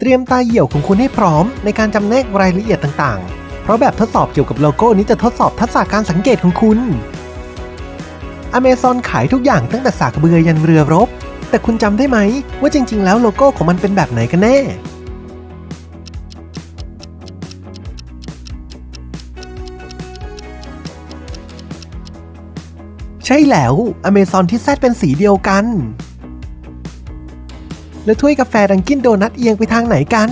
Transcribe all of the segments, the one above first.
เตรียมตาเหี่ยวของคุณให้พร้อมในการจำแนกรายละเอียดต่างๆ เพราะแบบทดสอบเกี่ยวกับโลโก้นี้จะทดสอบทักษะการสังเกตของคุณ Amazon ขายทุกอย่างตั้งแต่สากเบือยันเรือรบ แต่คุณจำได้ไหมว่าจริง ๆ แล้วโลโก้ของมันเป็นแบบไหนกันแน่ใช่แล้ว Amazon ที่แซดเป็นสีเดียวกัน แล้วถ้วยกาแฟดังกินโดนัทเอียงไปทางไหนกัน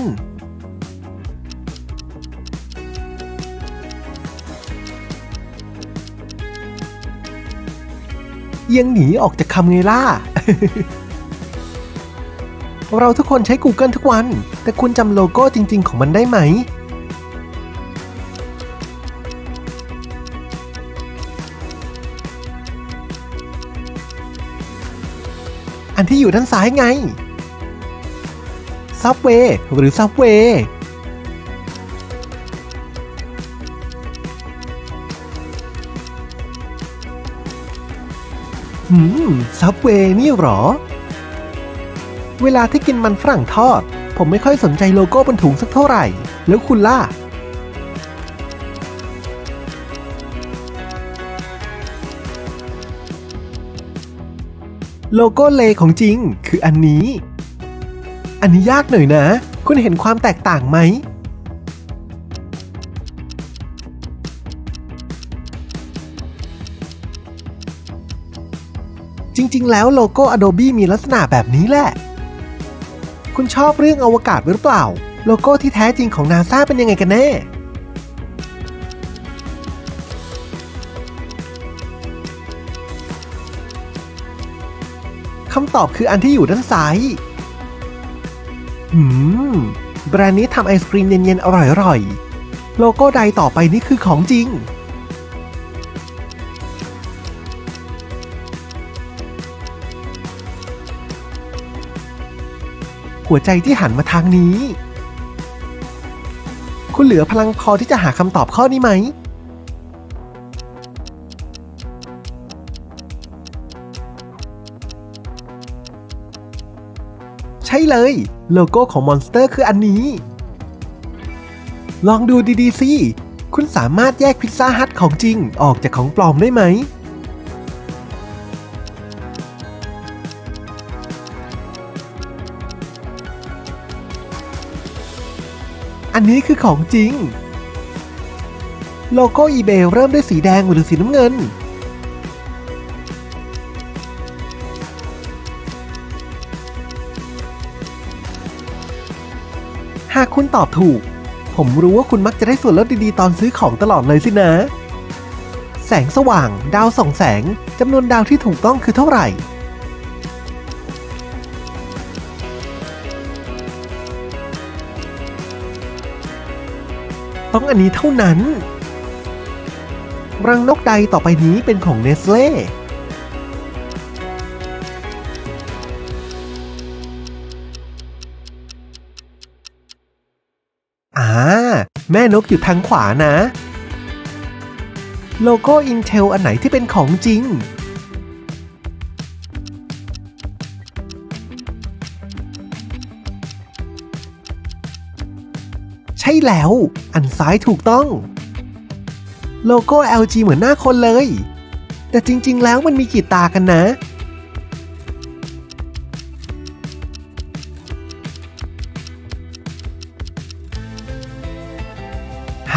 เอียงหนีออกจากคำไงล่ะ เราทุกคนใช้ Google ทุกวัน แต่คุณจำโลโก้จริง ๆ ของมันได้ไหมอันที่อยู่ด้านซ้ายไง Subway หรือ Subway หืม Subway นี่หรอ เวลาที่กินมันฝรั่งทอด ผมไม่ค่อยสนใจโลโก้บนถุงสักเท่าไหร่ แล้วคุณล่ะ โลโก้เลของจริงคืออันนี้ อันนี้ยากหน่อยนะ คุณเห็นความแตกต่างไหม จริงๆ แล้วโลโก้ Adobe มีลักษณะแบบนี้แหละ คุณชอบเรื่องอวกาศหรือเปล่า โลโก้ที่แท้จริงของ NASA เป็นยังไงกันแน่คำตอบคืออันที่อยู่ด้านซ้าย หืม แบรนด์นี้ทำไอศครีมเย็นๆ อร่อยๆ โลโก้ใดต่อไปนี้คือของจริง หัวใจที่หันมาทางนี้ คุณเหลือพลังพอที่จะหาคำตอบข้อนี้ไหม ใช่เลย โลโก้ของมอนสเตอร์คืออันนี้ ลองดูดีๆสิ คุณสามารถแยกพิซซ่าฮัทของจริงออกจากของปลอมได้ไหม อันนี้คือของจริง โลโก้ eBay เริ่มด้วยสีแดงหรือสีน้ำเงิน หากคุณตอบถูก ผมรู้ว่าคุณมักจะได้ส่วนลดดีๆ ตอนซื้อของตลอดเลยสินะ แสงสว่าง ดาวส่องแสงจำนวนดาวที่ถูกต้องคือเท่าไหร่ ต้องอันนี้เท่านั้น รังนกใดต่อไปนี้เป็นของเนสเล่ แม่นกอยู่ทางขวานะ โลโก้ Intel อันไหนที่เป็นของจริง ใช่แล้ว อันซ้ายถูกต้อง โลโก้ LG เหมือนหน้าคนเลย แต่จริง ๆ แล้วมันมีกี่ตากันนะ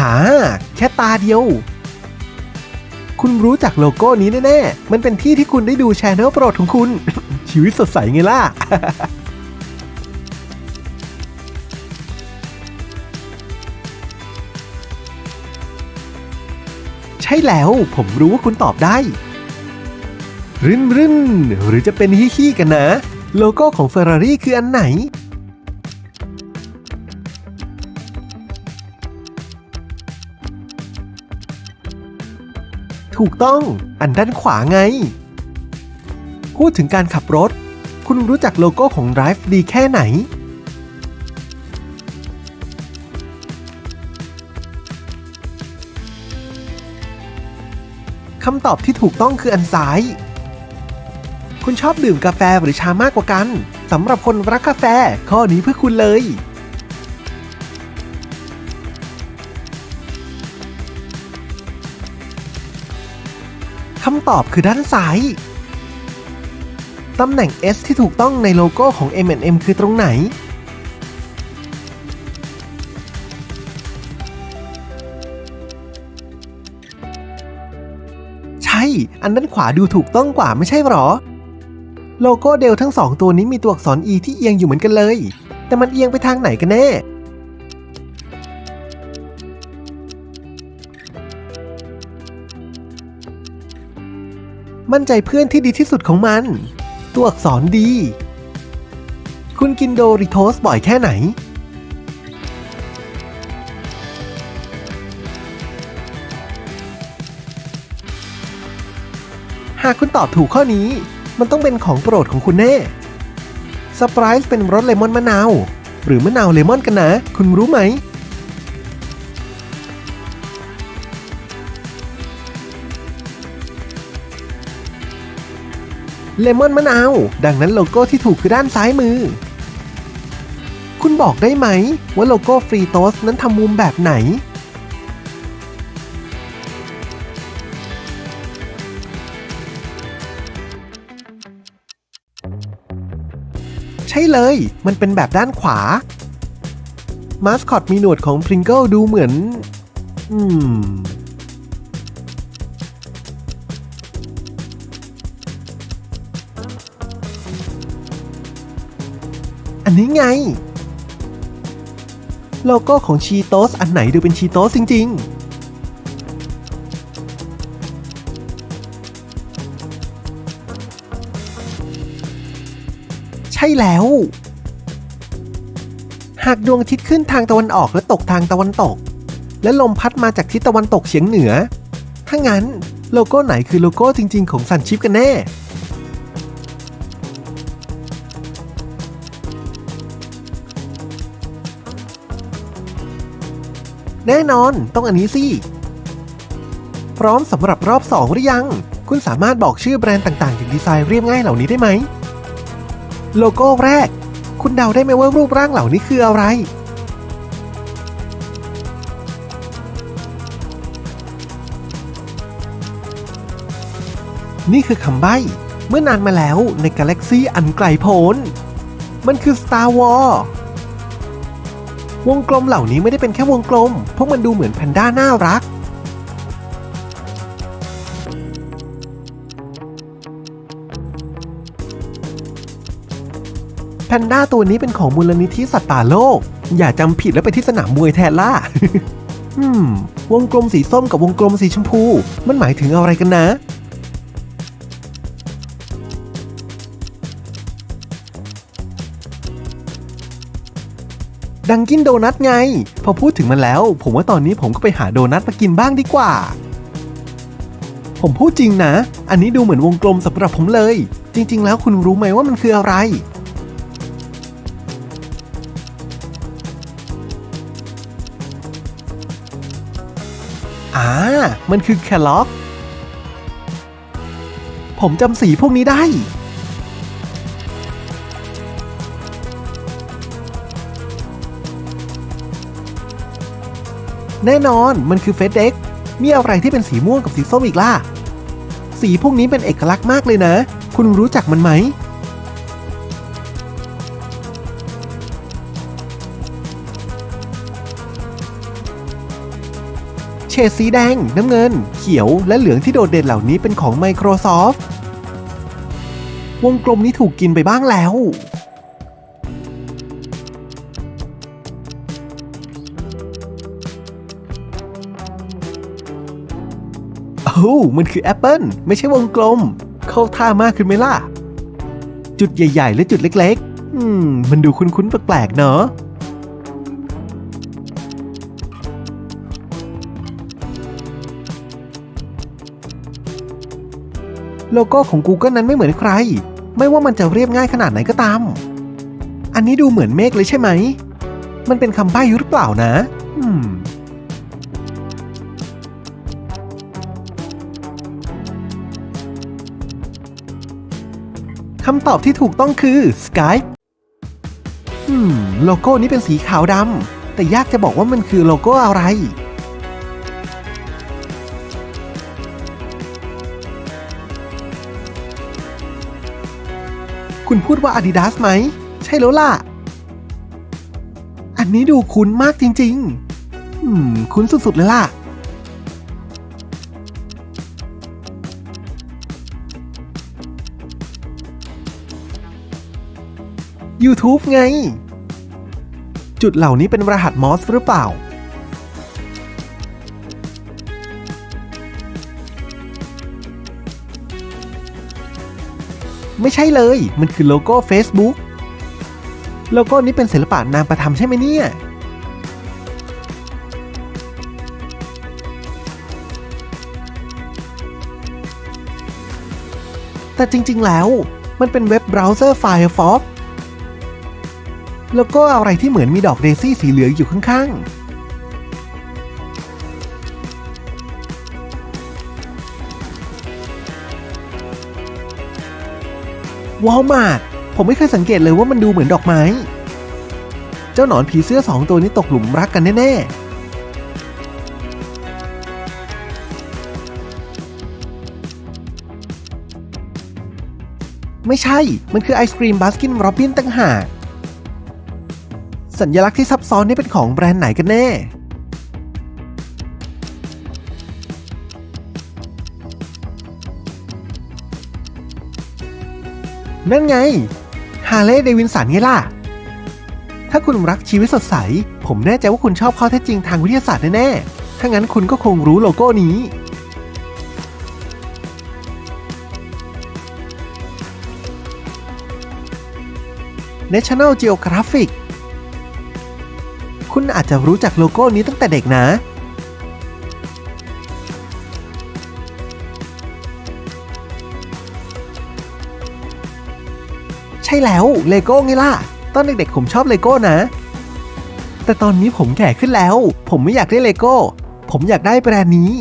หา แค่ตาเดียว คุณรู้จักโลโก้นี้แน่ๆ มันเป็นที่ที่คุณได้ดูช anel โปรดของคุณ ชีวิตสดใสไงล่ะ ใช่แล้วผมรู้ว่าคุณตอบได้ รินรินหรือจะเป็นฮิฮิกันนะ โลโก้ของ Ferrari คืออันไหน ถูกต้อง อันด้านขวาไง พูดถึงการขับรถ คุณรู้จักโลโก้ของ Drive ดีแค่ไหน คำตอบที่ถูกต้องคืออันซ้าย คุณชอบดื่มกาแฟหรือชามากกว่ากัน สำหรับคนรักกาแฟข้อนี้เพื่อคุณเลย คำตอบคือด้านซ้าย ตำแหน่ง S ที่ถูกต้องในโลโก้ของ M&M คือตรงไหน ใช่ อันด้านขวาดูถูกต้องกว่าไม่ใช่หรอ โลโก้เดลทั้งสองตัวนี้มีตัวอักษร E ที่เอียงอยู่เหมือนกันเลย แต่มันเอียงไปทางไหนกันแน่ มั่นใจเพื่อนที่ดีที่สุดของมัน ตัวอักษรดี คุณกินโดริโทสบ่อยแค่ไหน หากคุณตอบถูกข้อนี้ มันต้องเป็นของโปรดของคุณแน่สปรายส์เป็นรสเลมอนมะนาว หรือมะนาวเลมอนกันนะ คุณรู้ไหม เลมอนมะนาว ดังนั้นโลโก้ที่ถูกคือด้านซ้ายมือ คุณบอกได้ไหม ว่าโลโก้ฟรีโตสนั้นทำมุมแบบไหน ใช่เลย มันเป็นแบบด้านขวา มาสคอตมีหนวดของพริงเกิลดูเหมือน อืม อันนี้ไง โลโก้ของชีโตสอันไหนดูเป็นชีโตสจริง ๆ ใช่แล้ว หากดวงอาทิตย์ขึ้นทางตะวันออกและตกทางตะวันตก และลมพัดมาจากทิศตะวันตกเฉียงเหนือ ถ้างั้นโลโก้ไหนคือโลโก้จริง ๆ ของซันชิปกันแน่ แน่นอนต้องอันนี้สิ พร้อมสำหรับรอบ 2 หรือยัง คุณสามารถบอกชื่อแบรนด์ต่างๆอย่างดีไซน์เรียบง่ายเหล่านี้ได้ไหม โลโก้แรก คุณเดาได้ไหมว่ารูปร่างเหล่านี้คืออะไร นี่คือคำใบ้เมื่อนานมาแล้วในกาแล็กซี่อันไกลโพ้น มันคือ Star Wars วงกลมเหล่านี้ไม่ได้เป็นแค่วงกลม พวกมันดูเหมือนแพนด้าน่ารัก แพนด้าตัวนี้เป็นของมูลนิธิสัตว์ป่าโลก อย่าจำผิดแล้วไปที่สนามมวยแทนล่ะ อืม วงกลมสีส้มกับวงกลมสีชมพู มันหมายถึงอะไรกันนะ ดังกินโดนัทไง พอพูดถึงมันแล้ว ผมว่าตอนนี้ผมก็ไปหาโดนัทมากินบ้างดีกว่า ผมพูดจริงนะ อันนี้ดูเหมือนวงกลมสำหรับผมเลย จริง ๆ แล้วคุณรู้ไหมว่ามันคืออะไร อ่า มันคือแคล็อก ผมจำสีพวกนี้ได้ แน่นอนมันคือเฟสเด็กมีอะไรที่เป็นสีม่วงกับสีส้มอีกล่ะ สีพวกนี้เป็นเอกลักษณ์มากเลยนะ คุณรู้จักมันไหม เฉดสีแดง น้ำเงิน เขียวและเหลืองที่โดดเด่นเหล่านี้เป็นของ Microsoft วงกลมนี้ถูกกินไปบ้างแล้ว มันคือแอปเปิลไม่ใช่วงกลม เข้าท่ามากขึ้นไหมล่ะ จุดใหญ่ ๆ และจุดเล็กๆ อืม มันดูคุ้นๆ แปลกๆ เนาะโลโก้ของ Google นั้นไม่เหมือนใคร ไม่ว่ามันจะเรียบง่ายขนาดไหนก็ตาม อันนี้ดูเหมือนเมฆเลยใช่ไหม มันเป็นคำใบ้หรือเปล่านะ อืม คำตอบที่ถูกต้องคือ Skype อืม โลโก้นี้เป็นสีขาวดำ แต่ยากจะบอกว่ามันคือโลโก้อะไร คุณพูดว่า Adidas ไหม ใช่แล้วล่ะ อันนี้ดูคุ้นมากจริง ๆ อืม คุ้นสุด ๆ เลยล่ะ YouTube ไง จุดเหล่านี้เป็นรหัสมอสหรือเปล่า ไม่ใช่เลย มันคือโลโก้ Facebook โลโก้นี้เป็นศิลปะนามประธรรมใช่ไหมเนี่ยแต่จริง ๆ แล้ว มันเป็นเว็บเบราว์เซอร์ Firefox แล้วก็อะไรที่เหมือนมีดอกเดซี่สีเหลืองอยู่ข้างๆวอลมาร์ทผมไม่เคยสังเกตเลยว่ามันดูเหมือนดอกไม้ เจ้าหนอนผีเสื้อสองตัวนี้ตกหลุมรักกันแน่ๆไม่ใช่ มันคือไอศครีมบาสกินโรบินตั้งหาก สัญลักษณ์ที่ซับซ้อนนี่เป็นของแบรนด์ไหนกันแน่ นั่นไง ฮาร์เลย์เดวินสันไงล่ะ ถ้าคุณรักชีวิตสดใส ผมแน่ใจว่าคุณชอบข้อเท็จจริงทางวิทยาศาสตร์แน่ๆ ถ้างั้นคุณก็คงรู้โลโก้นี้ National Geographic คุณอาจจะรู้จักโลโก้นี้ตั้งแต่เด็กนะ ใช่แล้วเลโก้ไงล่ะ ตอนเด็กๆผมชอบเลโก้นะ แต่ตอนนี้ผมแก่ขึ้นแล้ว ผมไม่อยากได้เลโก้ ผมอยากได้แบรนด์นี้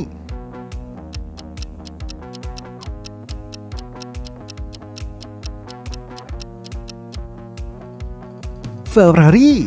เฟอร์รารี่